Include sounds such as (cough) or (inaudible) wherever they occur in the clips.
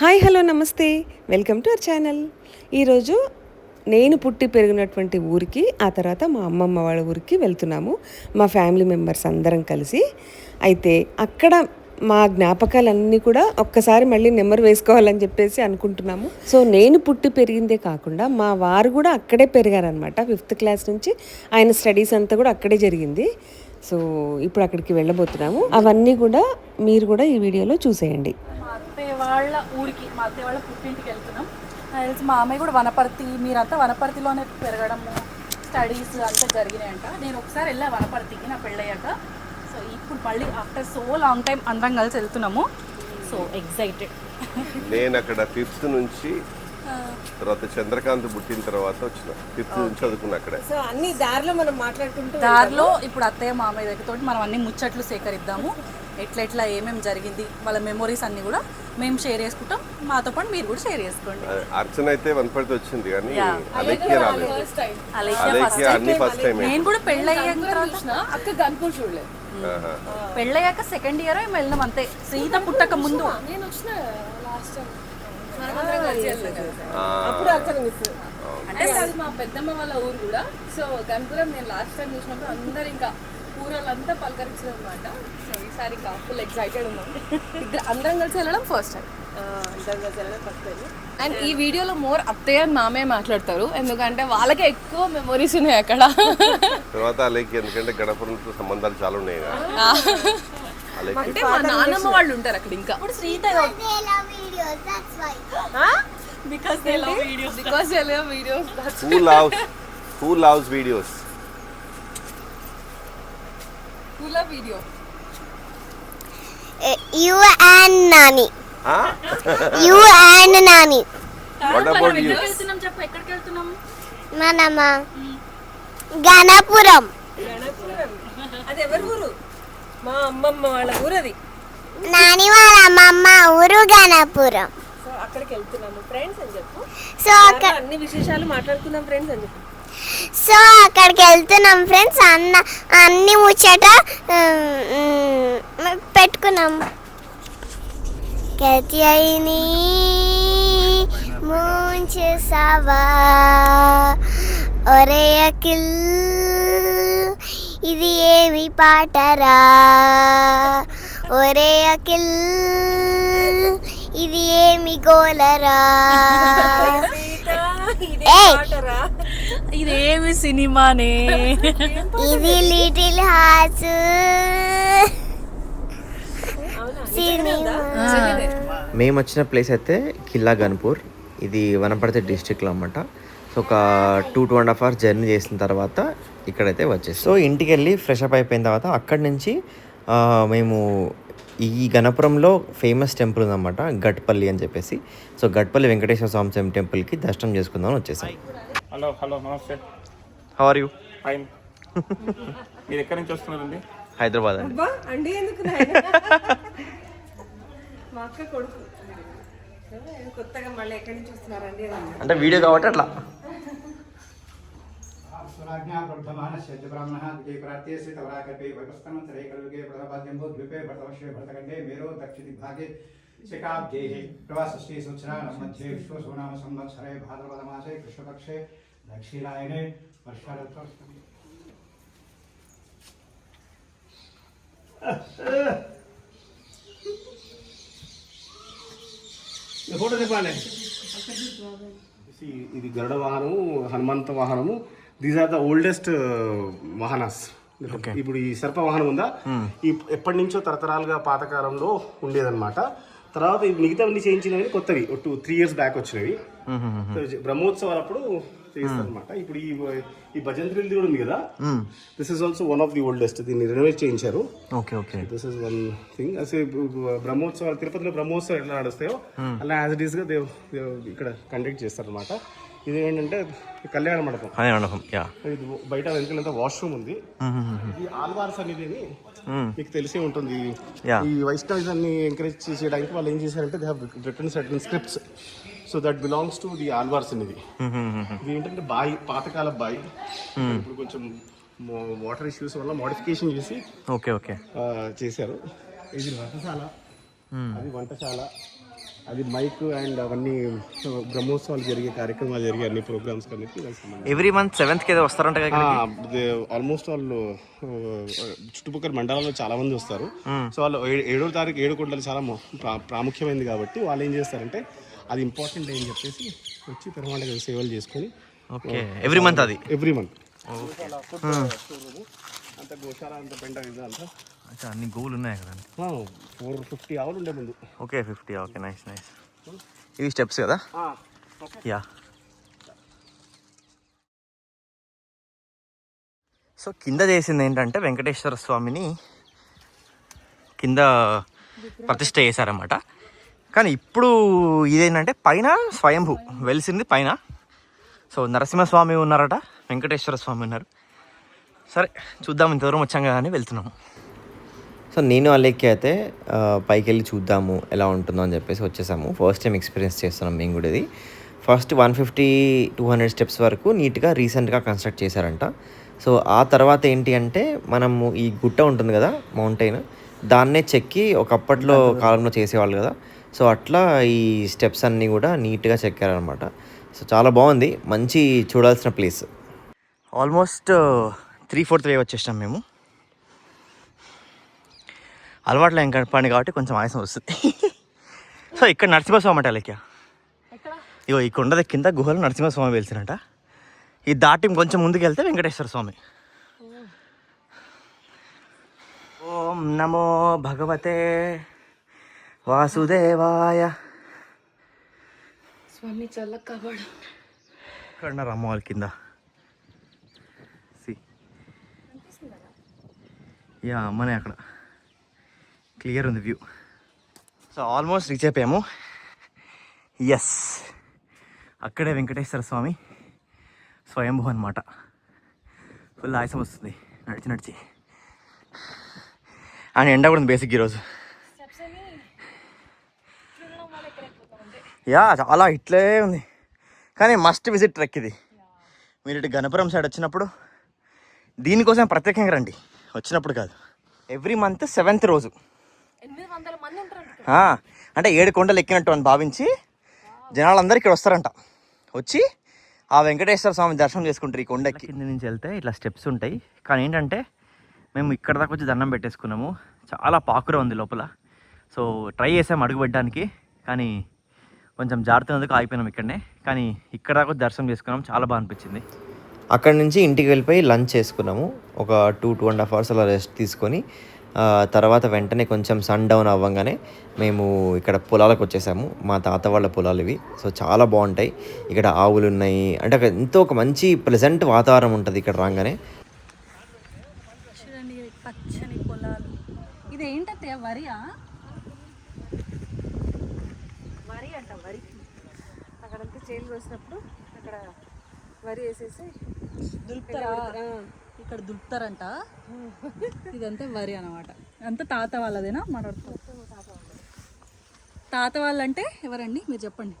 Hi hello నమస్తే. Welcome to our channel. ఈరోజు నేను పుట్టి పెరిగినటువంటి ఊరికి ఆ తర్వాత మా అమ్మమ్మ వాళ్ళ ఊరికి వెళ్తున్నాము. మా ఫ్యామిలీ మెంబర్స్ అందరం కలిసి. అయితే అక్కడ మా జ్ఞాపకాలన్నీ కూడా ఒక్కసారి మళ్ళీ నెంబర్ వేసుకోవాలని చెప్పేసి అనుకుంటున్నాము. సో నేను పుట్టి పెరిగిందే కాకుండా మా వారు కూడా అక్కడే పెరిగారనమాట ఫిఫ్త్ క్లాస్ నుంచి ఆయన స్టడీస్ అంతా కూడా అక్కడే జరిగింది. సో ఇప్పుడు అక్కడికి వెళ్ళబోతున్నాము. అవన్నీ కూడా మీరు కూడా ఈ వీడియోలో చూసేయండి. అత్తయ్య వాళ్ళ ఊరికి మా అత్తయ్య వాళ్ళ పుట్టింటికి వెళ్తున్నాం. తెలిసి మా అమ్మాయి కూడా వనపర్తి మీరంతా వనపర్తిలోనే పెరగడము స్టడీస్ అంతా జరిగినాయంట. నేను ఒకసారి వెళ్ళా వనపర్తికి నా పెళ్ళయ్యాక. సో ఇప్పుడు మళ్ళీ ఆఫ్టర్ సో లాంగ్ టైం అందరం కలిసి వెళ్తున్నాము. సో ఎగ్జైటెడ్ నేను అక్కడ ఫిఫ్త్ నుంచి తర్వాత చంద్రకాంత్ పుట్టిన తర్వాత వచ్చిన. ఫిఫ్త్ నుంచి చదువుకున్నా అక్కడే. సో అన్ని దారిలో మనం మాట్లాడుకుంటూ దారిలో ఇప్పుడు అత్తయ్య మామయ్య దగ్గర తోటి మనం అన్ని ముచ్చట్లు సేకరిద్దాము. ఎట్లా ఎట్లా ఏమేమి జరిగింది వాళ్ళ మెమొరీస్ అన్ని కూడా మేము షేర్ చేసుకుంటాం. మాతో పాటు మీరు కూడా షేర్ చేసుకోండి. అర్చన అయితే వనపడితే వచ్చింది కానీ రాలేదు. అన్ని ఫస్ట్ టైం నేను కూడా పెళ్ళయ్యాక తర్వాత అక్క గన్పూర్ చూడలేదు. పెళ్ళయ్యాక సెకండ్ ఇయర్ ఏమి వెళ్ళినాం అంతే. సీత పుట్టక ముందు. నేను వచ్చిన లాస్ట్ టైం అప్పుడు అక్కడ మిస్ అంటే అది మా పెద్దమ్మ వాళ్ళ ఊరు కూడా. సో గన్పురం నేను లాస్ట్ టైం చూసినప్పుడు అందరు ఇంకా ఊరోళ్ళంతా పలకరించారు అనమాట సో ఈసారి ఫుల్ ఎక్సైటెడ్ ఉన్నాం. ఇద్దరు అందరం కలిసి వెళ్ళడం ఫస్ట్ టైం అందరం కలిసి వెళ్ళడం ఫస్ట్ టైం అండ్ ఈ వీడియోలో మోర్ అత్తయ్య మామయ్య మాట్లాడతారు. ఎందుకంటే వాళ్ళకే ఎక్కువ మెమొరీస్ ఉన్నాయి అక్కడ. తర్వాత అలెక్య ఎందుకంటే గణపురంతో సంబంధాలు చాలా ఉన్నాయి అంటే మా నాన్నమ్మ వాళ్ళు ఉంటారు అక్కడ ఇంకా. ఇప్పుడు Sritha because they love videos because videos who loves who loves videos పూల video You and Nani. Ah? You and Nani. What about you వెళ్తున్నాం? చెప్పు ఎక్కడికి వెళ్తున్నాం మనమా? గణపురం. అది ఎవరి ఊరు? మా అమ్మమ్మ వాళ్ళ ఊరు అది. నాని వాళ్ళ అమ్మమ్మ ఊరు గణపురం. సో అక్కడికి వెళ్తున్నాము. ఫ్రెండ్స్ అని చెప్పు. సో అక్కడ అన్ని విశేషాలు మాట్లాడుకుందాం ఫ్రెండ్స్ అని చెప్పు. సో అక్కడికి వెళ్తున్నాం ఫ్రెండ్స్. అన్న అన్ని ముచ్చట పెట్టుకున్నాం. కత్యయిని ముంచేసావా ఒరే అఖిల్ ఇది ఏమి పాటరా? ఒరే అఖిల్ ఇది ఏమి గోలరా? (laughs) ఇదేమి సినిమానే? ఇది లిటిల్ హార్ట్స్ సినిమా మేము వచ్చిన ప్లేస్ అయితే కిల్లా గన్పూర్. ఇది వనపర్తి డిస్టిక్లో అనమాట సో ఒక two two and half hours journey చేసిన తర్వాత ఇక్కడైతే వచ్చేసి. సో ఇంటికి వెళ్ళి ఫ్రెష్ అప్ అయిపోయిన తర్వాత అక్కడి నుంచి ఆ, మేము ఈ గణపురంలో ఫేమస్ టెంపుల్ ఉందన్నమాట గట్పల్లి అని చెప్పేసి. సో గట్పల్లి వెంకటేశ్వర స్వామి టెంపుల్కి దర్శనం చేసుకుందామని వచ్చేసాం. హలో హలో నమస్తే. హౌ ఆర్ యూ ఫైన్ మీరు ఎక్కడి నుంచి వస్తున్నారండి? హైదరాబాద్ అండి. అబ్బా అండి ఎందుకు? మా అక్క కొడుకు. కొత్తగా మళ్ళీ ఎక్కడి నుంచి వస్తున్నారండి. అంటే వీడియో కాబట్టి అట్లా. स्वराज्ञाप्रब्धमानस्य च ब्राह्मणः विजयप्राप्त्यस्य तवराकल्पे वैपस्तनन्तरे कल्युगे प्रथमपाद्यम्बो द्वीपे भरतवर्षे भरतखण्डे मेरो दक्षिणदिग्भागे शिकाब्जेः प्रवासस्ये संवत्सराणां मध्ये विश्वसोनाम संवत्सरे भाद्रपदमासे कृष्णपक्षे दक्षिणायने वर्षाऋतौ ఫోటో చెప్పాలి ఇది గరుడ వాహనము హనుమంత వాహనము దీస్ ఆర్ ద ఓల్డెస్ట్ వాహనాస్. ఇప్పుడు ఈ సర్ప వాహనం ఉందా? ఈ ఎప్పటి నుంచో తరతరాలుగా పాతకాలంలో ఉండేదన్నమాట. తర్వాత మిగతావన్నీ చేయించినవి కొత్తవి. టూ త్రీ ఇయర్స్ బ్యాక్ వచ్చినవి. So, బ్రహ్మోత్సవాలు అప్పుడు చేస్తారనమాట ఇప్పుడు ఈ ఈ భజంత్రిది కూడా ఉంది కదా? This is also one of the oldest దీన్ని రెనోవేట్ చేయించారు. Okay okay this is one thing అసలు బ్రహ్మోత్సవాలు తిరుపతిలో బ్రహ్మోత్సవాలు ఎట్లా నడుస్తాయో అలా యాజ్ ఇట్ దేవ్ దేవ్ ఇక్కడ కండక్ట్ చేస్తారనమాట ఇది ఏంటంటే కళ్యాణ మండపం. అదే మండపం యా. ఇది బయట వెనకాలంతా వాష్రూమ్ ఉంది. ఈ ఆల్వార్స్ అనేది మీకు తెలిసే ఉంటుంది. ఈ వైష్ణవ్స్ అన్ని ఎంకరేజ్ చేయడానికి వాళ్ళు ఏం చేశారంటే they have return certain scripts so that belongs to the Alwars అనేది ఇది ఏంటంటే బాయి పాతకాల బాయి. ఇప్పుడు కొంచెం వాటర్ ఇష్యూస్ వల్ల మోడిఫికేషన్ చేసి ఓకే ఓకే. చేశారు. ఇది రథశాల అది వంటశాల. అది మైక్ అండ్ అవన్నీ బ్రహ్మోత్సవాలు జరిగే కార్యక్రమాలు జరిగే అన్ని ప్రోగ్రామ్స్ సంబంధించి. ఎవ్రీ మంత్ సెవెంత్కి ఏదో వస్తారంట ఆల్మోస్ట్ వాళ్ళు చుట్టుపక్కల మండలాల్లో చాలా మంది వస్తారు. సో వాళ్ళు ఏడో తారీఖు ఏడు కొండలు చాలా ప్రాముఖ్యమైనది కాబట్టి వాళ్ళు ఏం చేస్తారంటే అది ఇంపార్టెంట్ అని చెప్పేసి వచ్చి పెరుమాళ సేవలు చేసుకొని ఓకే. ఎవ్రీ మంత్ అది? ఎవ్రీ మంత్ అంత గోశాల అంత పెంట అంతా. అచ్చా అన్ని గోవులు ఉన్నాయి కదా. ఫోర్ ఫిఫ్టీ ఆవులు ఉండే ముందు. Okay fifty okay nice nice ఇవి స్టెప్స్ కదా? యా. సో కింద చేసింది ఏంటంటే వెంకటేశ్వర స్వామిని కింద ప్రతిష్ట చేశారన్నమాట. కానీ ఇప్పుడు ఇదేంటంటే పైన స్వయంభూ వెలిసింది పైన. సో నరసింహస్వామి ఉన్నారట వెంకటేశ్వర స్వామి ఉన్నారు. సరే చూద్దాం ఇంత దూరం వచ్చాం కదా అని వెళ్తున్నాము. సో నేను అల్లెక్కి అయితే పైకి వెళ్ళి చూద్దాము ఎలా ఉంటుందో అని చెప్పేసి వచ్చేసాము. ఫస్ట్ టైం ఎక్స్పీరియన్స్ చేస్తున్నాం మేము కూడా ఇది. First one fifty two hundred steps వరకు నీట్గా రీసెంట్గా కన్స్ట్రక్ట్ చేశారంట. సో ఆ తర్వాత ఏంటి అంటే మనము ఈ గుట్ట ఉంటుంది కదా మౌంటైన్ దాన్నే చెక్కి ఒకప్పట్లో కాలంలో చేసేవాళ్ళు కదా. సో అట్లా ఈ స్టెప్స్ అన్నీ కూడా నీట్గా చెక్కారనమాట. సో చాలా బాగుంది. మంచి చూడాల్సిన place almost three fourth way వచ్చేసాం మేము. అలవాట్లో ఏం గడపండి కాబట్టి కొంచెం ఆయాసం వస్తుంది. సో ఇక్కడ నరసింహస్వామి అంట లెక్క ఇగో ఈ కొండ కింద గుహలో నరసింహస్వామి వెళ్తున్నట ఈ దాటి కొంచెం ముందుకు వెళ్తే వెంకటేశ్వర స్వామి. ఓం నమో భగవతే వాసుదేవాయ. స్వామి చల్ల కాపాడు ఇక్కడ కింద. యా అమ్మనే అక్కడ. క్లియర్ ఉంది వ్యూ. సో ఆల్మోస్ట్ రీచ్ అయిపోయాము. ఎస్ అక్కడే వెంకటేశ్వర స్వామి స్వయంభూ అనమాట ఫుల్ ఆయాసం వస్తుంది. నడిచి నడిచి. అండ్ ఎండ కూడా ఉంది బేసిక్ ఈరోజు. యా చాలా ఇట్లే ఉంది. కానీ మస్ట్ విజిట్ ట్రెక్ ఇది. మీరు ఇటు గణపురం సైడ్ వచ్చినప్పుడు దీనికోసం ప్రత్యేకంగా రండి. వచ్చినప్పుడు కాదు. ఎవ్రీ మంత్ సెవెంత్ రోజు. అంటే ఏడు కొండలు ఎక్కినట్టు అని భావించి జనాలందరూ ఇక్కడ వస్తారంట. వచ్చి ఆ వెంకటేశ్వర స్వామి దర్శనం చేసుకుంటారు ఈ కొండకి. కింద నుంచి వెళ్తే ఇట్లా స్టెప్స్ ఉంటాయి. కానీ ఏంటంటే మేము ఇక్కడ దాకా వచ్చి దండం పెట్టేసుకున్నాము. చాలా పాకుర ఉంది లోపల. సో ట్రై చేసాం అడుగు పెట్టడానికి కానీ కొంచెం జారుతున్నందుకు ఆగిపోయినాం ఇక్కడనే. కానీ ఇక్కడ దాకా వచ్చి దర్శనం చేసుకున్నాం. చాలా బాగా అనిపించింది. అక్కడ నుంచి ఇంటికి వెళ్ళిపోయి లంచ్ చేసుకున్నాము. ఒక two two and half hours అలా రెస్ట్ తీసుకొని తర్వాత వెంటనే కొంచెం సన్ డౌన్ అవ్వగానే మేము ఇక్కడ పొలాలకు వచ్చేసాము. మా తాత వాళ్ళ పొలాలు ఇవి. సో చాలా బాగుంటాయి. ఇక్కడ ఆవులు ఉన్నాయి అంటే ఒక ఎంతో ఒక మంచి ప్లెజెంట్ వాతావరణం ఉంటుంది ఇక్కడ రాగానే. చూడండి ఇది పచ్చని పొలాలు. ఇది ఏంటంటే వరియా? వరి అంట వరి. అక్కడంతా చేలు కోసినప్పుడు అక్కడ వరి వేసేసి దులుపుతారా ఇక్కడ దులుపుతారంట. ఇదంతా వరి అనమాట అంతా తాత వాళ్ళదేనా? మన తాత వాళ్ళంటే ఎవరండి? మీరు చెప్పండి.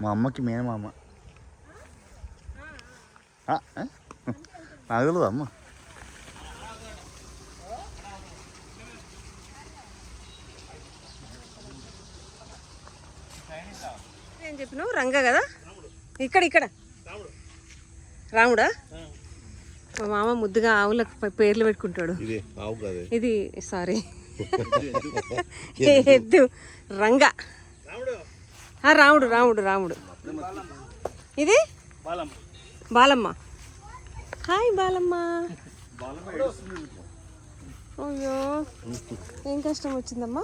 మా అమ్మకి మేనమామ ఆ? నాకు తెలియదు అమ్మ? ఏం చెప్పినావు రంగ కదా? ఇక్కడ ఇక్కడ. రాముడా? మా మామ ముద్దుగా ఆవులకు పేర్లు పెట్టుకుంటాడు. ఇది ఆవు కాదే? ఇది సారీ (laughs) ఎద్దు. రంగ. ఆ, రాముడు రాముడు రాముడు. ఇది? బాలమ్మ. హాయ్ బాలమ్మ. అయ్యో ఏం కష్టం వచ్చిందమ్మా?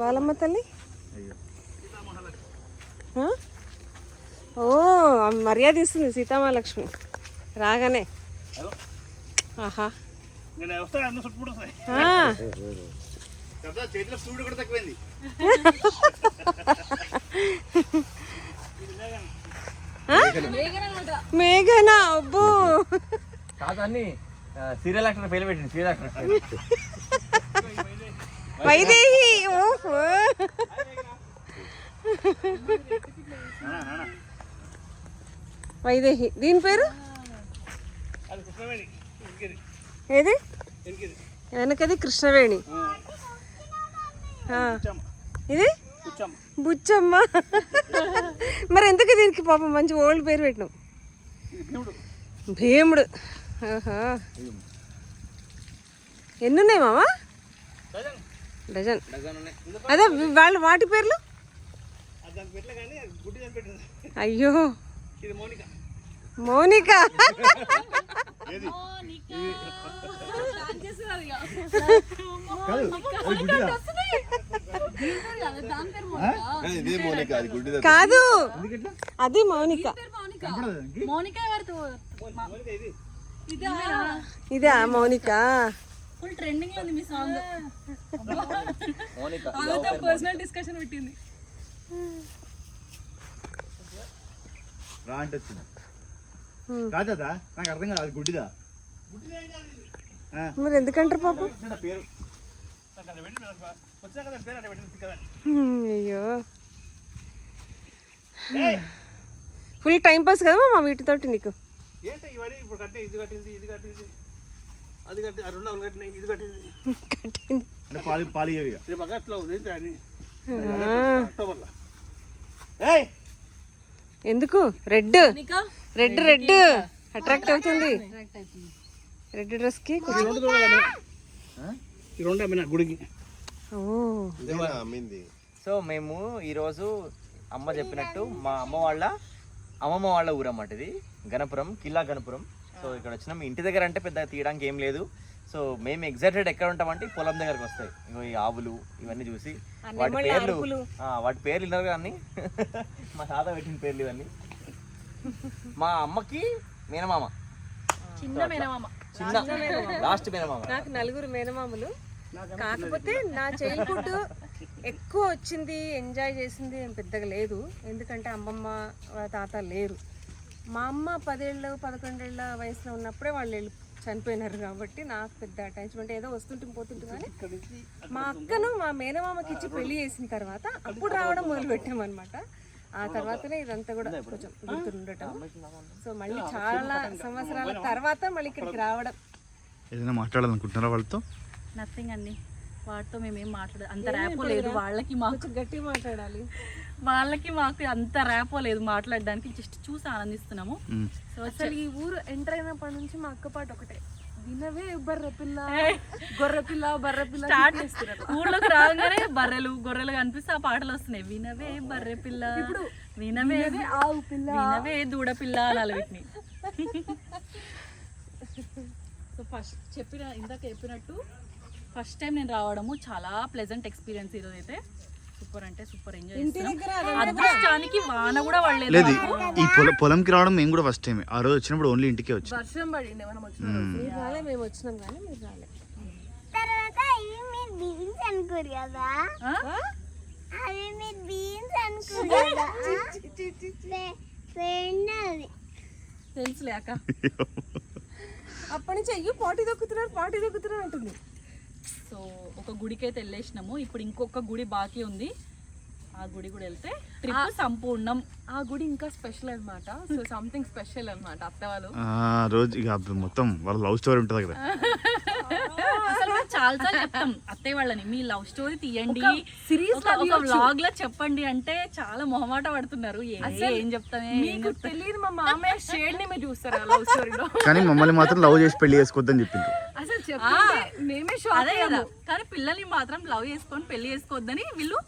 బాలమ్మ తల్లి? ఓ మర్యాద ఇస్తుంది సీతామహాలక్ష్మి. రాగానే. ఆహా. మేఘనా అబ్బో. కాదని సీరియల్ యాక్టర్ పేరు పెట్టింది సీరియల్ యాక్టర్ వైదేహి ఓహో. వైదేహి దీని పేరు? ఏది? వెనకది. కృష్ణవేణి. ఇది? బుచ్చమ్మ. మరి ఎందుకు దీనికి పాపం? మంచి ఓల్డ్ పేరు పెట్టినావు. భీముడు. ఎన్ని ఉన్నాయి మామా డజన్. అదే వాళ్ళ వాటి పేర్లు? అయ్యో. మౌనిక. కాదు అది మౌనిక. మోనిక ఎవరితో ఇదా మౌనిక. ఫుల్ ట్రెండింగ్లో ఉంది మీ సాంగ్. పర్సనల్ డిస్కషన్ పెట్టింది. రాదా నాకు అర్థం కాదు అది గుడ్డిదా? మరి ఎందుకంటారు పాపం? పేరు. హ్మ్, అయ్యో. ఫుల్ టైం పాస్ కదా మా వీటితోటి నీకు? ఏంటి ఇవన్నీ ఇప్పుడు కట్టే ఇది కట్టింది ఇది కట్టింది అది కట్టి ఆ రెండు అవును కట్టినాయి ఇది కట్టింది. కట్టింది. అంటే పాలి పాలి ఇక. రేపు అగట్లో ఉంది ఏంటి అని ఆ, అక్టోబర్లో ఏయ్! ఎందుకు? రెడ్. రెడ్ రెడ్ అట్రాక్ట్ అవుతుంది. రెడ్ డ్రెస్కి గుడికి సో మేము ఈరోజు అమ్మ చెప్పినట్టు మా అమ్మ వాళ్ళ అమ్మమ్మ వాళ్ళ ఊరు అన్నమాట ఇది. గణపురం కిల్లా గణపురం. సో ఇక్కడ వచ్చినాం. ఇంటి దగ్గర అంటే పెద్ద తీయడానికి ఏం లేదు. సో మేము ఎగ్జైటెడ్ ఎక్కడ ఉంటామంటే పొలం దగ్గరకు వస్తాయి. ఈ ఆవులు ఇవన్నీ చూసి. వాటి పేర్లు. వాటి పేర్లు విన్నారు కానీ (laughs) మా తాత పెట్టిన పేర్లు ఇవన్నీ. మా అమ్మకి మేనమామ. చిన్న మేనమామ. చిన్న లాస్ట్ మేనమామ. నాకు నలుగురు మేనమామలు. కాకపోతే నా చైల్డ్హుడ్ ఎక్కువ వచ్చింది ఎంజాయ్ చేసింది ఏం పెద్దగా లేదు. ఎందుకంటే అమ్మమ్మ వాళ్ళ తాత లేరు. మా అమ్మ పదేళ్ళు పదకొండేళ్ళ వయసులో ఉన్నప్పుడే వాళ్ళు వెళ్ళి చనిపోయినారు కాబట్టి నాకు పెద్ద అటాచ్మెంట్ ఏదో వస్తుంటే పోతుంటే కానీ మా అక్కను మా మేనమామకి ఇచ్చి పెళ్ళి చేసిన తర్వాత అప్పుడు రావడం మొదలు పెట్టామన్నమాట ఆ తర్వాతనే ఇదంతా కూడా కొంచెం గుర్తుండటం సో మళ్ళీ చాలా సంవత్సరాల తర్వాత మళ్ళీ ఇక్కడికి రావడం. ఏదైనా మాట్లాడాలనుకుంటున్నారా వాళ్ళతో? నథింగ్ అండి. వాటితో మేమేం మాట్లాడదు అంత ర్యాపో లేదు వాళ్ళకి మాకు. కొంచెం గట్టిగా మాట్లాడాలి. వాళ్ళకి మాకు అంత ర్యాపో లేదు మాట్లాడడానికి. జస్ట్ చూసి ఆనందిస్తున్నాము. సో అసలు ఈ ఊరు ఎంటర్ అయినప్పటి నుంచి మా అక్క పాట ఒకటే. వినవే బర్రె పిల్ల. గొర్రె పిల్ల బర్రె పిల్ల స్టార్ట్ ఊళ్ళోకి రాగానే బర్రెలు గొర్రెలు కనిపిస్తే ఆ పాటలు వస్తున్నాయి. వినవే బర్రె పిల్ల. ఇప్పుడు వినవే ఆవు పిల్ల. వినవే దూడ పిల్ల అనాలి వీటిని. (laughs) సో ఫస్ట్ చెప్పిన ఇందాక చెప్పినట్టు ఫస్ట్ టైం నేను రావడము చాలా ప్లెజెంట్ ఎక్స్పీరియన్స్ ఈరోజు అయితే సూపర్ అంటే సూపర్ ఎంజాయ్ చేస్తున్నాం. అదృష్టానికి వాన కూడా పడలేదు లేదు ఈ పొలం పొలంకి రావడం మేము కూడా ఫస్ట్ టైం ఆ రోజు వచ్చినప్పుడు ఓన్లీ ఇంటికే వచ్చి. వర్షం పడింది మనం వచ్చిన మీరు రాలే మేము వచ్చినాం కానీ మీరు రాలే. తర్వాత ఇవి మీరు బీన్స్ అనుకోరు కదా? అవి మీరు బీన్స్ (laughs) అనుకోరు కదా? పె- పెన్నది తెలుసులే అక్క. అప్పటి నుంచి అయ్యో పాటి దొక్కుతున్నారు పాటి దొక్కుతున్నారు అంటుంది. సో ఒక గుడికి అయితే వెళ్ళేసినాము. ఇప్పుడు ఇంకొక గుడి బాకీ ఉంది. ఆ గుడి కూడా వెళ్తే ట్రిప్ సంపూర్ణం. ఆ గుడి ఇంకా స్పెషల్ అన్నమాట. సో సంథింగ్ స్పెషల్ అన్నమాట అత్త వాళ్ళు ఆ రోజు ఇక మొత్తం వాళ్ళ లవ్ స్టోరీ ఉంటుంది కదా. (laughs) అసలు మేము చాలా సార్లు చెప్తాం. అత్తయ్య వాళ్ళని మీ లవ్ స్టోరీ తీయండి. ఒక- ఒక వ్లాగ్లో చెప్పండి అంటే చాలా మొహమాట పడుతున్నారు. ఏ- ఏం చెప్తామే ఏం చెప్తాం తెలియదు మా మామయ్య షేడ్ని మీరు చూస్తారా లవ్ స్టోరీలో కానీ మమ్మల్ని మాత్రం లవ్ చేసి పెళ్ళి చేసుకోవద్దని చెప్పిండ్రు అసలు చెప్తే మేమే షాక్ అదే కదా. కానీ పిల్లల్ని మాత్రం లవ్ చేసుకొని పెళ్ళి చేసుకోవద్దని వీళ్ళు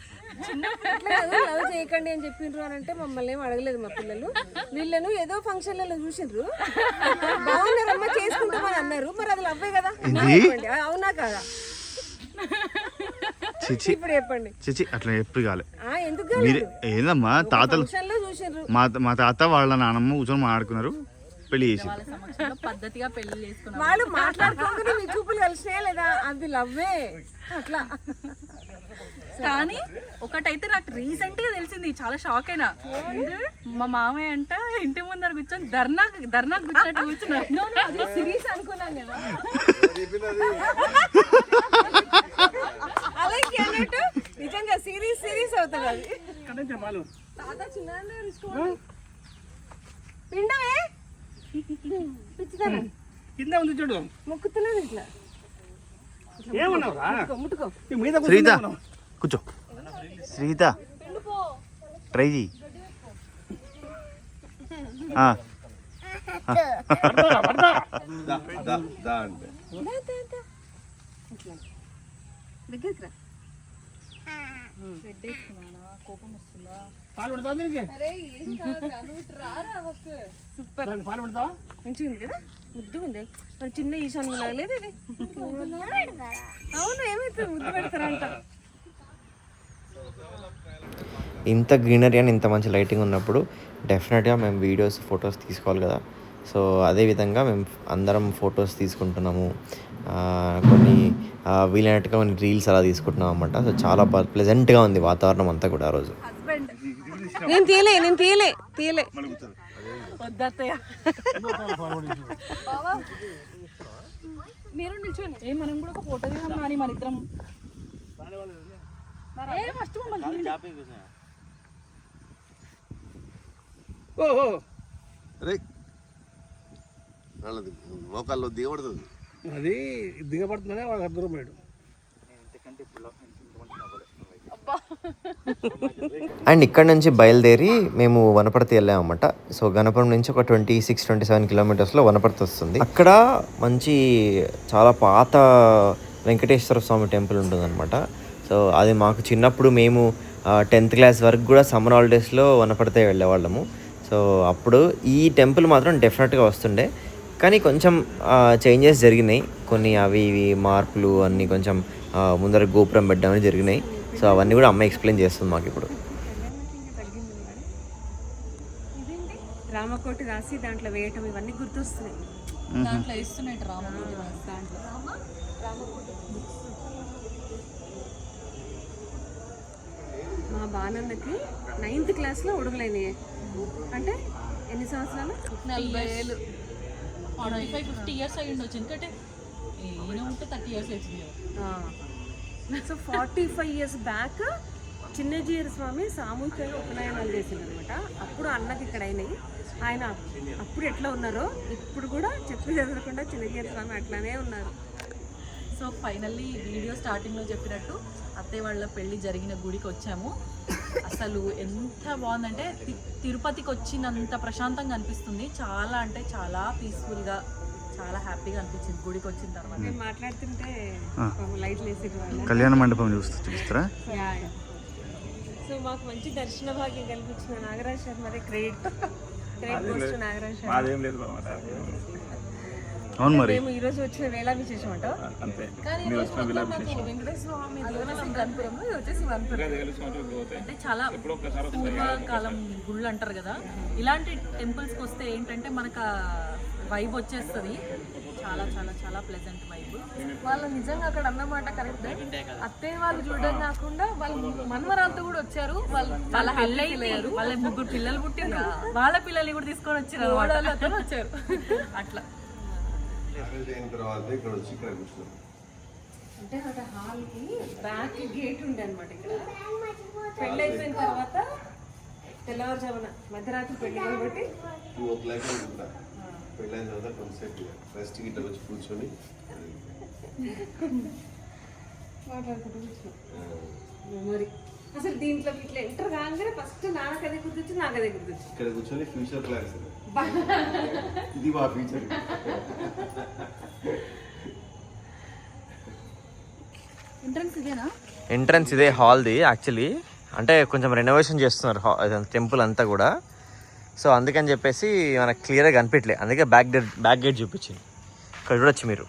లవ్ చేయకండి అని చెప్పిండ్రు అని అంటే మమ్మల్ని ఏం అడగలేదు మా పిల్లలు. వీళ్ళను ఏదో ఫంక్షన్లలో చూసిండ్రు. బాగున్నారమ్మా చేసుకుంటామని అన్నారు. మరి అది లవ్వే కదా? అవునా కాదా? చిచి. ఇప్పుడు చెప్పండి. చిచి అట్లా ఎప్పుడు కాలే. ఆ ఎందుకు మీరు ఏందమ్మా తాతలు మా మా తాత వాళ్ళ నానమ్మ కూర్చొని మాట్లాడుకున్నారు పెళ్ళి చేసి వాళ్ళ సమక్షంలో పద్ధతిగా పెళ్ళి వాళ్ళు. మాట్లాడుకోగానే మీ చూపులు కలిసినాయా లేదా? అది లవ్వే. అట్లా. కానీ ఒకటైతే నాకు రీసెంట్గా తెలిసింది చాలా షాక్ అయినా. మా మామయ్య అంట ఇంటి ముందర కూర్చొని ధర్నా ధర్నా కూర్చున్నట్టు కూర్చున్నారు సిరీస్ అనుకున్నాను కదా అలాగే అన్నట్టు నిజంగా సిరీస్ సిరీస్ అవుతుంది అది. తాత చిన్న పిండవే పిచ్చిదానా కింద ఉంది చూడు. మొక్కుతున్నాను ఇట్లా ఏమన్నావురా ముట్టుకో ఈ మీద శ్రీత కూర్చో. శ్రీహిత ట్రై చెయ్యి. ఆ. దా, దా, దా అంటే దగ్గరికి రా. సూపర్. మంచిగా ఉంది కదా? ముద్దు ఉంది మరి చిన్న ఈశాన్యం లాగలేదు ఇది? అవును ఏమైతే ముద్దు పెడతారంట ఇంత గ్రీనరీ అని ఇంత మంచి లైటింగ్ ఉన్నప్పుడు డెఫినెట్గా మేము వీడియోస్ ఫొటోస్ తీసుకోవాలి కదా. సో అదే విధంగా మేము అందరం ఫొటోస్ తీసుకుంటున్నాము. కొన్ని వీలైనట్టుగా కొన్ని రీల్స్ అలా తీసుకుంటున్నాం అనమాట సో చాలా ప్లెజెంట్గా ఉంది వాతావరణం అంతా కూడా ఆ రోజు. నేను తీయలే నేను తీయలే తీయలే. మీరు నిల్చోండి. మనం కూడా ఒక ఫోటో దిగాం మన ఇద్దరం. ఫస్ట్ మమ్మల్ని అరే. వాళ్ళది మోకాల్లో దిగబడుతుంది. అది దిగబడుతుందనే వాళ్ళకి అర్థం పోయాడు అండ్ ఇక్కడ నుంచి బయలుదేరి మేము వనపర్తి వెళ్ళామన్నమాట. సో గణపురం నుంచి ఒక ట్వంటీ సిక్స్ ట్వంటీ సెవెన్ కిలోమీటర్స్లో వనపర్తి వస్తుంది. అక్కడ మంచి చాలా పాత వెంకటేశ్వర స్వామి టెంపుల్ ఉంటుందన్నమాట. సో అది మాకు చిన్నప్పుడు మేము టెన్త్ క్లాస్ వరకు కూడా సమ్మర్ హాలిడేస్లో వనపడితే వెళ్ళేవాళ్ళము. సో అప్పుడు ఈ టెంపుల్ మాత్రం డెఫినెట్గా వస్తుండే. కానీ కొంచెం చేంజెస్ జరిగినాయి. కొన్ని అవి ఇవి మార్పులు అన్నీ కొంచెం ముందర గోపురం పెట్టడం జరిగినాయి. సో అవన్నీ కూడా అమ్మ ఎక్స్ప్లెయిన్ చేస్తుంది మాకు ఇప్పుడు. రామకోటి రాసి దాంట్లో వేయటం ఇవన్నీ గుర్తొస్తున్నాయి. దాంట్లో ఇస్తున్నాయి రామకోటి దాంట్లో మా బాణన్నకి నైన్త్ క్లాస్లో ఉడుగులైనవి అంటే ఎన్ని సంవత్సరాలు? నలభై ఏళ్ళు. ఫార్టీ ఫైవ్ ఫిఫ్టీ ఇయర్స్ అయ్యి ఉండొచ్చు. ఎందుకంటే ఈయన ఉంటే థర్టీ ఇయర్స్ అవుతుంది so forty five years back Chinnajeeyar Swamy సామూహికంగా ఉపనయనాలు చేసిండు అనమాట అప్పుడు అన్నకి ఇక్కడ అయినాయి. ఆయన అప్పుడు ఎట్లా ఉన్నారో ఇప్పుడు కూడా చెప్పి చదవకుండా చిన్నజీర స్వామి అట్లానే ఉన్నారు. సో ఫైనల్లీ వీడియో స్టార్టింగ్లో చెప్పినట్టు అత్తయ్య వాళ్ళ పెళ్ళి జరిగిన గుడికి వచ్చాము. అసలు ఎంత బాగుందంటే తి- తిరుపతికి వచ్చినంత ప్రశాంతంగా అనిపిస్తుంది. చాలా అంటే చాలా పీస్ఫుల్గా చాలా హ్యాపీగా అనిపించింది గుడికి వచ్చిన తర్వాత. నేను మాట్లాడుతుంటే లైట్లు వేసి కళ్యాణ మండపం చూస్తూ చూస్తారా సో మాకు మంచి దర్శన భాగ్యం కల్పించిన Nagaraj శర్మదే credit credit goes to Nagaraj Sharma. మాదేం లేదు బాబా అవును మరి. మేము ఈ రోజు వచ్చిన వేళ విశేషం అంట అంతే. కానీ మీరు వచ్చిన విలా విశేషం అంటే చాలా పూర్వకాలం గుళ్ళు అంటారు కదా. ఇలాంటి టెంపుల్స్కి వస్తే ఏంటంటే మనకు వైబ్ వచ్చేస్తుంది. చాలా చాలా చాలా ప్లెజెంట్ వైబ్ వాళ్ళు నిజంగా అక్కడ అన్నమాట కరెక్ట్. అత్తయ్య వాళ్ళు చూడడం కాకుండా వాళ్ళు మనవరాలతో కూడా వచ్చారు. వాళ్ళు చాలా పెళ్ళి వాళ్ళ ముగ్గురు పిల్లలు పుట్టిండ్రు. వాళ్ళ పిల్లల్ని కూడా తీసుకొని వచ్చారు వాళ్ళతో వచ్చారు. అట్లా. అయిన తర్వాత ఇక్కడ వచ్చి ఇక్కడ కూర్చున్నాం అంటే అక్కడ హాల్కి బ్యాక్ గేట్ ఉండే అనమాట ఇక్కడ. పెళ్ళి అయిపోయిన తర్వాత తెల్లవారుజామున మధ్యరాత్రి పెళ్ళి కాబట్టి. టూ ఓ క్లాక్ అనుకుంటా పెళ్ళైన తర్వాత కొంతసేపు రెస్ట్ గిట్ట వచ్చి కూర్చొని. మాట్లాడుకుంటూ మెమరీ. అసలు దీంట్లో ఇట్లా ఎంటర్ కాగానే ఫస్ట్ నాకు అదే గుర్తొచ్చి నాకు అదే గుర్తొచ్చి ఇక్కడ కూర్చొని ఫ్యూచర్ ప్లాన్స్. (laughs) ఇది మా ఫ్యూచర్ ఎంట్రన్స్ ఇదేనా? ఎంట్రన్స్ ఇదే హాల్ది యాక్చువల్లీ అంటే కొంచెం రెనోవేషన్ చేస్తున్నారు టెంపుల్ అంతా కూడా. సో అందుకని చెప్పేసి మనకు క్లియర్గా కనిపించలే. అందుకే బ్యాక్ గేట్ బ్యాక్ గేట్ చూపించింది. ఇక్కడ చూడొచ్చు మీరు.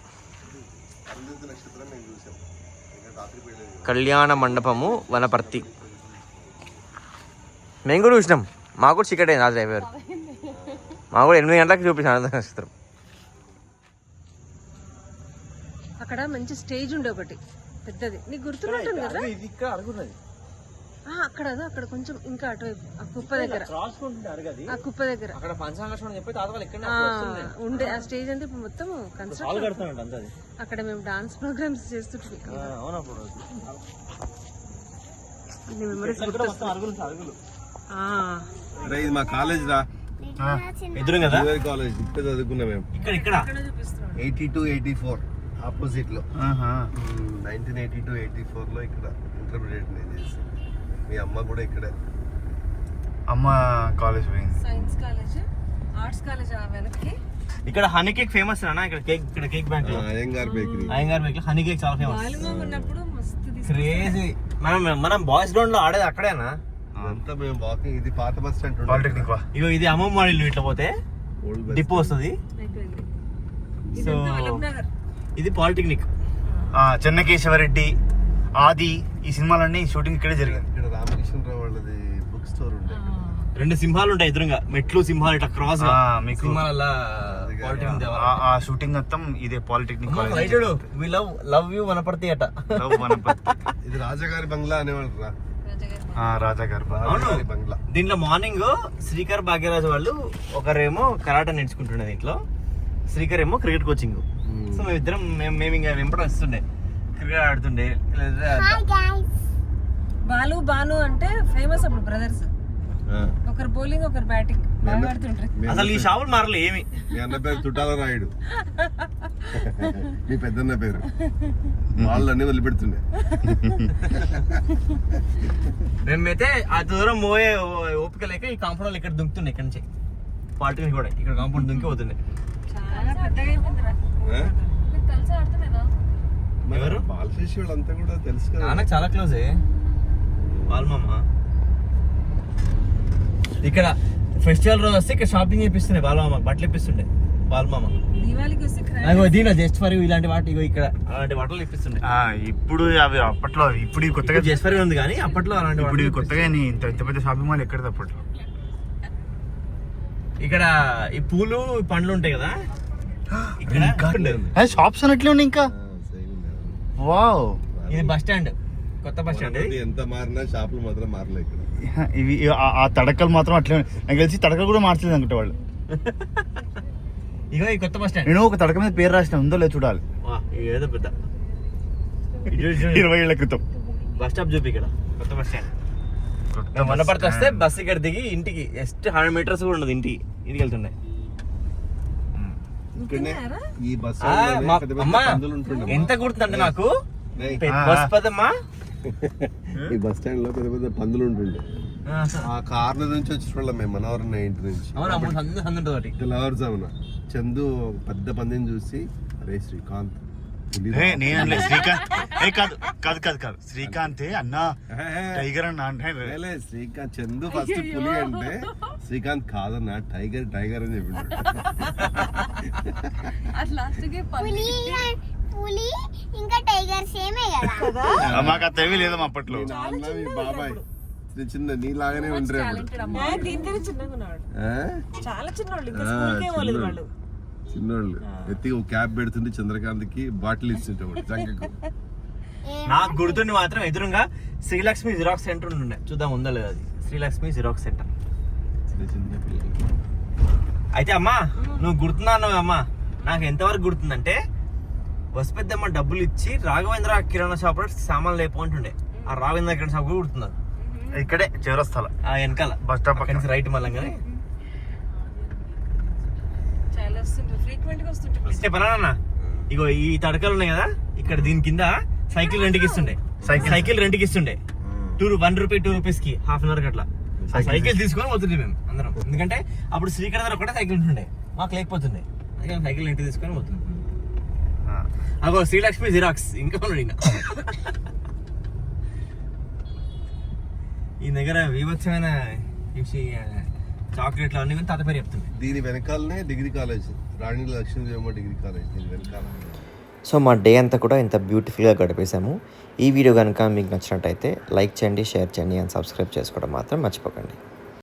కళ్యాణ మండపము వనపర్తి. మేము కూడా చూసినాం. మాకు కూడా చీకటి అయింది రాత్రి అయిపోయారు మాకు కూడా ఎనిమిది గంటలకు చూపించాను నక్షత్రం అక్కడ మంచి స్టేజ్ ఉండే ఒకటి. పెద్దది. నీకు గుర్తున్నట్టుంది కదా? ఇది ఇక్కడ అడుగున్నది. ఆ, అక్కడ అదో అక్కడ కొంచెం ఇంకా అటువైపు ఆ కుప్ప దగ్గర. ఆ కుప్ప దగ్గర. అక్కడ పంచాంగం చెప్పి ఉండే. ఆ స్టేజ్ అంతా ఇప్పుడు మొత్తం కన్స్ట్రక్షన్ అక్కడ మేము డాన్స్ ప్రోగ్రామ్స్ చేస్తుంటాం ఇది మా కాలేజ్ రా. ఎదురు కదా? కాలేజ్ ఇక్కడ చదువుకున్నాం మేము. ఇక్కడ ఇక్కడ? ఎయిటీ టూ ఎయిటీ ఫోర్ ఆపోజిట్లో. నైన్టీన్ ఎయిటీ టూ ఎయిటీ ఫోర్లో ఇక్కడ ఇంటర్మీడియట్ చేసి. మీ అమ్మ కూడా ఇక్కడే. అమ్మ కాలేజ్ పోయింది. సైన్స్ కాలేజ్ ఆర్ట్స్ కాలేజ్ వెనక్కి. ఇక్కడ హనీ కేక్ ఫేమస్ అన్న? ఇక్కడ కేక్ ఇక్కడ cake bank Iyengar bakery Iyengar bake honey cake చాలా ఫేమస్ ఉన్నప్పుడు మస్తు క్రేజీ మనం మనం బాయ్స్ గ్రౌండ్లో ఆడేది అక్కడేనా? అంతా మేము వాకింగ్ ఇది పాత బస్ స్టాండ్ పాలిటెక్నిక్ వా? ఇగో ఇది అమ్మమ్మ ఇల్లు ఇట్లా పోతే డిపో వస్తుంది. సో ఇది పాలిటెక్నిక్ చెన్నకేశవరెడ్డి ఆది ఈ సినిమాలన్నీ షూటింగ్ ఇక్కడే జరిగింది. ఇక్కడ రామకృష్ణరావు వాళ్ళది బుక్ స్టోర్ ఉండే రెండు సింహాలు ఉంటాయి ఎదురుగా. మెట్లు సింహాలు ఇట్లా క్రాస్ ఆ, మీకు- ఆ- ఆ షూటింగ్ మొత్తం ఇదే polytechnic right we love love you Wanaparthy అట. (laughs) ఇది రాజాగారి బంగ్లా అనేవాళ్ళు రా రాజా గారు బంగ్లా. దీంట్లో మార్నింగ్ శ్రీకర్ భాగ్యరాజు వాళ్ళు ఒకరేమో కరాట నేర్చుకుంటుండే దీంట్లో. శ్రీకర్ ఏమో క్రికెట్ కోచింగ్ సో మేమిద్దరం మేము మేము ఇంకా వెంపట వస్తుండే క్రికెట్ ఆడుతుండే. బాలు బాను అంటే ఫేమస్ అప్పుడు బ్రదర్స్ ఒకరు బౌలింగ్ ఒకరు బ్యాటింగ్ బాగా ఆడుతుంటారు. అసలు ఈ షాపులు మారలే ఏమి. మీ అన్న పేరు తుటాల రాయుడు. మీ పెద్దన్న పేరు. వాళ్ళు అన్ని వదిలిపెడుతుండే. మేమైతే ఆ దూరం పోయే ఓ- ఓపిక లేక ఈ కాంపౌండ్ ఇక్కడ దుంకుతుండే ఇక్కడ నుంచి. పాలిటెక్నిక్ కూడా ఇక్కడ కాంపౌండ్ దుంకి పోతుండే. చాలా పెద్దగా అయిపోయిందిరా ఆ? మీకు కలిసి ఆడతలేదా మరి ఎవరు? బాలశేషి వాళ్ళంతా కూడా తెలుసు కదా. చాలా క్లోజే వాళ్ళమ్మ ఇక్కడ ఫెస్టివల్ రోజు వస్తే ఇక్కడ షాపింగ్ చేపిస్తుండే బాలమామ బట్టలు ఇప్పిస్తుండే బాలమామ. అగో దీని జస్ట్ ఫర్ ఇలాంటి వాటి ఇగో ఇక్కడ అలాంటి బట్టలు ఇప్పిస్తుండే. ఇప్పుడు అవి అప్పట్లో ఇప్పుడు కొత్తగా జస్ట్ ఫర్ ఉంది కానీ అప్పట్లో అలాంటి ఇప్పుడు కొత్తగా నీ ఇంత ఇంత పెద్ద షాపింగ్ మాల్ ఎక్కడ అప్పట్లో? ఇక్కడ ఈ పూలు పండ్లు ఉంటాయి కదా? (gasps) ఇక్కడ. షాప్స్ అన్నట్లే ఉన్నాయి ఇంకా. వావ్. ఇది బస్ స్టాండ్. కొత్త బస్ స్టాండ్ వనపర్తి ఎంత మారినా షాపులు మాత్రం మారలే ఇక్కడ. ఇవి ఆ- తడకలు మాత్రం అట్లే. నాకు తెలిసి తడకలు కూడా మార్చలేదు అనుకుంటే వాళ్ళు. ఇగో ఈ కొత్త బస్ స్టాండ్. నేను ఒక తడక మీద పేరు రాసిన ఉందో లేదో చూడాలి. ఏదో పెద్ద. ఇరవై ఏళ్ళ క్రితం. బస్ స్టాప్ చూపి ఇక్కడ కొత్త బస్ స్టాండ్. మనపడితే వస్తే బస్ ఇక్కడ దిగి ఇంటికి జస్ట్ హండ్రెడ్ మీటర్స్ కూడా ఉండదు ఇంటికి ఇంటికి ఈ బస్ ఉంటుండే ఎంత కుడుతుందంటే నాకు. బస్ పదమ్మా. (laughs) ఈ బస్ స్టాండ్లో పెద్ద పెద్ద పందులు ఉంటుండే. ఆ. కార్ల నుంచి వచ్చి వాళ్ళం మేము మనవరం ఇంటి నుంచి. ఒకటి తెల్లవారుజామున చందు పెద్ద పందిని చూసి అరే శ్రీకాంత్ పులి రా." ఏ, నేను శ్రీకాంత్. ఏ కాదు కాదు కాదు కాదు. శ్రీకాంతే అన్న టైగర్ అన్న అంటే శ్రీకాంత్ చందు ఫస్ట్ పులి అంటే శ్రీకాంత్ కాదన్న టైగర్ టైగర్ అని లాస్ట్కి పులి ఇంకా టైగర్ సేమే కదా? మాకు లేదమ్మా అప్పట్లో. మీ నాన్న మీ బాబాయ్. చిన్న చిన్న నీలాగానే ఉంటారు చిన్నోళ్ళు. వాళ్ళు. చిన్నోళ్ళు. ఎత్తి ఒక క్యాబ్ పెడుతుంటే చంద్రకాంత్కి బాటిల్ ఇస్తుంటే జంకకు. నాకు గుర్తుండి మాత్రం ఎదురుగా శ్రీలక్ష్మి జిరాక్స్ సెంటర్ ఉండే. చూద్దాం ఉందా లేదా అది? Srilakshmi xerox centre. అయితే అమ్మా నువ్వు గుర్తున్నావు అమ్మా? నాకు ఎంతవరకు గుర్తుందంటే వసపెద్దమ్మ డబ్బులు ఇచ్చి రాఘవేంద్ర కిరాణా షాప్లో సామాన్లు లేపు అంటుండే. ఆ రాఘవేంద్ర కిరాణా షాప్ కూడా గుర్తున్నారు ఇక్కడే చివరస్థల. ఆ వెనకాల. బస్ స్టాప్ అక్కడి నుంచి రైట్ మళ్ళంగానే. చాలా వస్తుంటారు ఫ్రీక్వెంట్గా వస్తుంటారు వస్తే పలానా ఇగో ఈ తడకలు ఉన్నాయి కదా? ఇక్కడ దీని కింద సైకిల్ రెంట్కి ఇస్తుండే సైకిల్. సైకిల్ రెంట్కి ఇస్తుండే టూ వన్ రూపీ టూ రూపీస్కి హాఫ్ అన్ అవర్ అట్లా సైకిల్ తీసుకొని పోతుండే మేము అందరం. ఎందుకంటే అప్పుడు శ్రీకర్ దగ్గర ఒకటే సైకిల్ ఉంటుండే. మాకు లేకపోతుండే. సైకిల్ ఇంటికి తీసుకొని పోతుంది అగో శ్రీలక్ష్మి జిరాక్స్. ఇంకా ఉన్నాడు ఇంకా ఈ దగ్గర వివత్సమైన చాక్లెట్లు అన్ని తాత పేరు చెప్తుంది. దీని వెనకాలనే degree college. Rani Lakshmidevamma degree college. దీని వెనకాల. సో మా డే అంతా కూడా ఇంత బ్యూటిఫుల్గా గడిపేశాము. ఈ వీడియో కనుక మీకు నచ్చినట్టయితే లైక్ చేయండి షేర్ చేయండి అండ్ సబ్స్క్రైబ్ చేసుకోవడం మాత్రం మర్చిపోకండి.